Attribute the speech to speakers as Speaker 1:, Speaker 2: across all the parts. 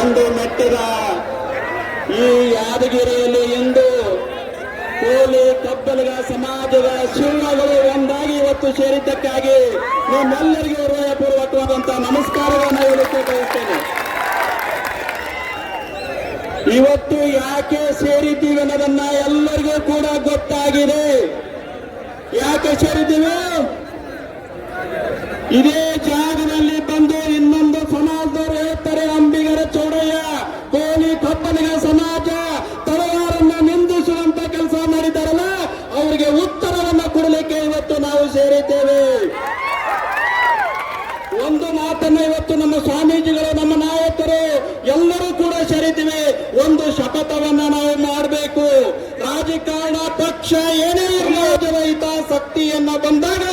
Speaker 1: ಎಂದು ಮೆಟ್ಟಿದ ಈ ಯಾದಗಿರಿಯಲ್ಲಿ ಇಂದು ಕೋಲಿ ಕಬ್ಬಲಿಗ ಸಮಾಜದ ಶಿವಗಳು ಒಂದಾಗಿ ಇವತ್ತು ಸೇರಿದ್ದಕ್ಕಾಗಿ ನಿಮ್ಮೆಲ್ಲರಿಗೂ ಹೃದಯಪೂರ್ವಕವಾದಂತಹ ನಮಸ್ಕಾರವನ್ನು ಹೇಳಲಿಕ್ಕೆ ಬಯಸ್ತೇನೆ. ಇವತ್ತು ಯಾಕೆ ಸೇರಿದ್ದೀವಿ ಅನ್ನೋದನ್ನ ಎಲ್ಲರಿಗೂ ಕೂಡ ಗೊತ್ತಾಗಿದೆ. ಯಾಕೆ ಸೇರಿದ್ದೀವಿ? ಇದೇ ಉತ್ತರವನ್ನ ಕೊಡಲಿಕ್ಕೆ ಇವತ್ತು ನಾವು ಸೇರಿದ್ದೇವೆ. ಒಂದು ಮಾತನ್ನು ಇವತ್ತು ನಮ್ಮ ಸ್ವಾಮೀಜಿಗಳು, ನಮ್ಮ ನಾಯಕರು ಎಲ್ಲರೂ ಕೂಡ ಸೇರಿದ್ದೀವಿ. ಒಂದು ಶಪಥವನ್ನ ನಾವು ಮಾಡಬೇಕು. ರಾಜಕಾರಣ ಪಕ್ಷ ಏನೇ ಇರಲಾಜದ ಹಿತಾಸಕ್ತಿಯನ್ನ ಬಂದಾಗ,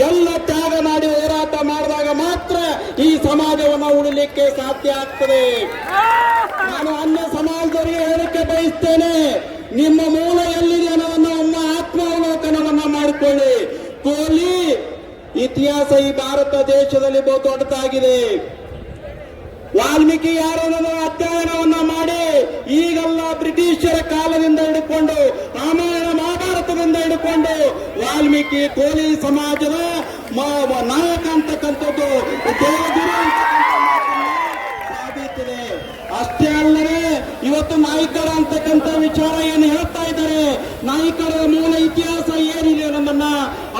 Speaker 1: ಎಲ್ಲ ತ್ಯಾಗ ಮಾಡಿ ಹೋರಾಟ ಮಾಡಿದಾಗ ಮಾತ್ರ ಈ ಸಮಾಜವನ್ನು ಉಳಿಲಿಕ್ಕೆ ಸಾಧ್ಯ ಆಗ್ತದೆ. ನಾನು ಅನ್ಯ ಸಮಾಜದವರಿಗೆ ಹೇಳಕ್ಕೆ ಬಯಸ್ತೇನೆ. ನಿಮ್ಮ ಮೂಲ ಇತಿಹಾಸ ಈ ಭಾರತ ದೇಶದಲ್ಲಿ ಬಹು ದೊಡ್ಡದಾಗಿದೆ. ವಾಲ್ಮೀಕಿ ಯಾರು ಅಧ್ಯಯನವನ್ನ ಮಾಡಿ ಈಗೆಲ್ಲ ಬ್ರಿಟಿಷರ ಕಾಲದಿಂದ ಹಿಡ್ಕೊಂಡು, ರಾಮಾಯಣ ಮಹಾಭಾರತದಿಂದ ಹಿಡ್ಕೊಂಡು ವಾಲ್ಮೀಕಿ ಕೋಲಿ ಸಮಾಜದ ನಾಯಕ ಅಂತಕ್ಕಂಥದ್ದು ಸಾಬೀತಿದೆ. ಅಷ್ಟೇ ಅಲ್ಲದೆ, ಇವತ್ತು ನಾಯಕರ ಅಂತಕ್ಕಂಥ ವಿಚಾರ ಏನು ಹೇಳ್ತಾ ಇದ್ದಾರೆ ನಾಯಕರ ಮೂಲ ಇತಿಹಾಸ ಏನಿದೆ ನಮ್ಮನ್ನ,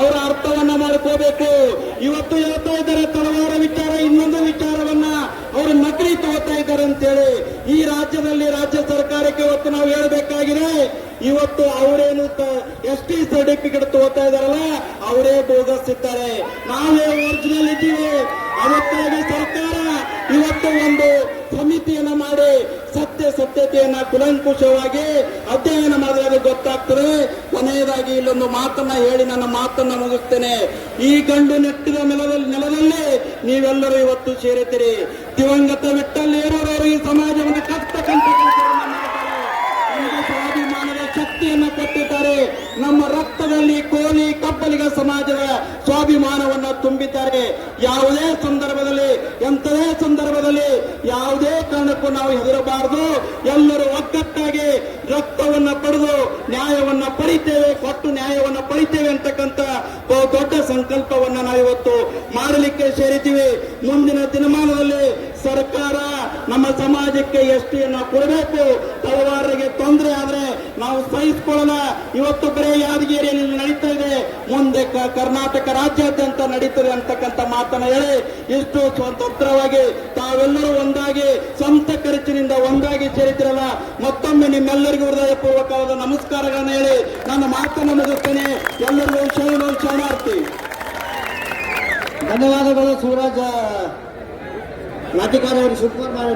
Speaker 1: ಅವರ ಅರ್ಥವನ್ನ ಮಾಡ್ಕೋಬೇಕು. ಇವತ್ತು ಹೇಳ್ತಾ ಇದ್ದಾರೆ ತಲವಾರ ವಿಚಾರ, ಇನ್ನೊಂದು ವಿಚಾರವನ್ನ ಅವರು ನಕಲಿ ತಗೋತಾ ಇದ್ದಾರೆ ಅಂತೇಳಿ. ಈ ರಾಜ್ಯದಲ್ಲಿ ರಾಜ್ಯ ಸರ್ಕಾರಕ್ಕೆ ಇವತ್ತು ನಾವು ಹೇಳಬೇಕಾಗಿದೆ, ಇವತ್ತು ಅವರೇನು ಎಸ್ ಟಿ ಸರ್ಟಿಫಿಕೇಟ್ ತಗೋತಾ ಇದಾರಲ್ಲ ಅವರೇ ಬೋಗಸ್ ಇದ್ದಾರೆ. ನಾವೇ ಒರಿಜಿನಲ್ ಸತ್ಯತೆಯನ್ನ ಕುಲಂಕುಷವಾಗಿ ಅಧ್ಯಯನ ಮಾಡಿದಾಗ ಗೊತ್ತಾಗ್ತದೆ. ಕೊನೆಯದಾಗಿ ಇಲ್ಲೊಂದು ಮಾತನ್ನ ಹೇಳಿ ನನ್ನ ಮಾತನ್ನ ಮುಗಿಸ್ತೇನೆ. ಈ ಗಂಡು ನೆಟ್ಟಿದ ನೆಲದಲ್ಲಿ ನೆಲದಲ್ಲಿ ನೀವೆಲ್ಲರೂ ಇವತ್ತು ಸೇರಿದ್ದೀರಿ. ದಿವಂಗತ ವಿಟ್ಟಲ್ಲಿ ಇರೋರು ಈ ಸಮಾಜವನ್ನು ಕಷ್ಟ ಸ್ವಾಭಿಮಾನದ ಶಕ್ತಿಯನ್ನು ಕೊಟ್ಟಿದ್ದಾರೆ. ನಮ್ಮ ರಕ್ತದಲ್ಲಿ ಕೋಲಿ ಕಬ್ಬಲಿಗ ಸಮಾಜದ ಸ್ವಾಭಿಮಾನವನ್ನ ತುಂಬಿದ್ದಾರೆ. ಯಾವುದೇ ಸಂದರ್ಭದಲ್ಲಿ, ಎಂಥದೇ ಸಂದರ್ಭದಲ್ಲಿ ಯಾವುದೇ ಕಾರಣಕ್ಕೂ ನಾವು ಹೆದರಬಾರದು. ಎಲ್ಲರೂ ಒಗ್ಗಟ್ಟಾಗಿ ರಕ್ತವನ್ನ ಪಡೆದು ನ್ಯಾಯವನ್ನ ಪಡಿತೇವೆ ಕೊಟ್ಟು ನ್ಯಾಯವನ್ನ ಪಡಿತೇವೆ ಬಹು ದೊಡ್ಡ ಸಂಕಲ್ಪವನ್ನ ನಾವಿವತ್ತು ಮಾಡಲಿಕ್ಕೆ ಸೇರಿದ್ದೀವಿ. ಮುಂದಿನ ದಿನಮಾನದಲ್ಲಿ ಸರ್ಕಾರ ನಮ್ಮ ಸಮಾಜಕ್ಕೆ ಎಷ್ಟಿಯನ್ನ ಕೊಡಬೇಕು. ನಾವು ಸಹಿಸಿಕೊಳ್ಳಲ್ಲ ಇವತ್ತು ಬರೇ ಯಾದಗಿರಿಯಲ್ಲಿ ನಡೀತಾ ಇದೆ, ಮುಂದೆ ಕರ್ನಾಟಕ ರಾಜ್ಯಾದ್ಯಂತ ನಡೀತದೆ ಅಂತಕ್ಕಂಥ ಮಾತನ್ನ ಹೇಳಿ, ಇಷ್ಟು ಸ್ವತಂತ್ರವಾಗಿ ತಾವೆಲ್ಲರೂ ಒಂದಾಗಿ ಸ್ವಂತ ಖರ್ಚಿನಿಂದ ಒಂದಾಗಿ ಸೇರಿದ್ರಲ್ಲ ಮತ್ತೊಮ್ಮೆ ನಿಮ್ಮೆಲ್ಲರಿಗೂ ಹೃದಯಪೂರ್ವಕವಾದ ನಮಸ್ಕಾರಗಳನ್ನ ಹೇಳಿ, ನನ್ನ ಮಾತನ್ನು ಮುಗಿಸ್ತೇನೆ. ಎಲ್ಲರಿಗೂ ಶರಣು ಶರಣಾರ್ಥಿ.
Speaker 2: ಧನ್ಯವಾದಗಳು ಸೂರಜ್. ರಾಜ್ಯಕಾರ ಶಿವಕುಮಾರ್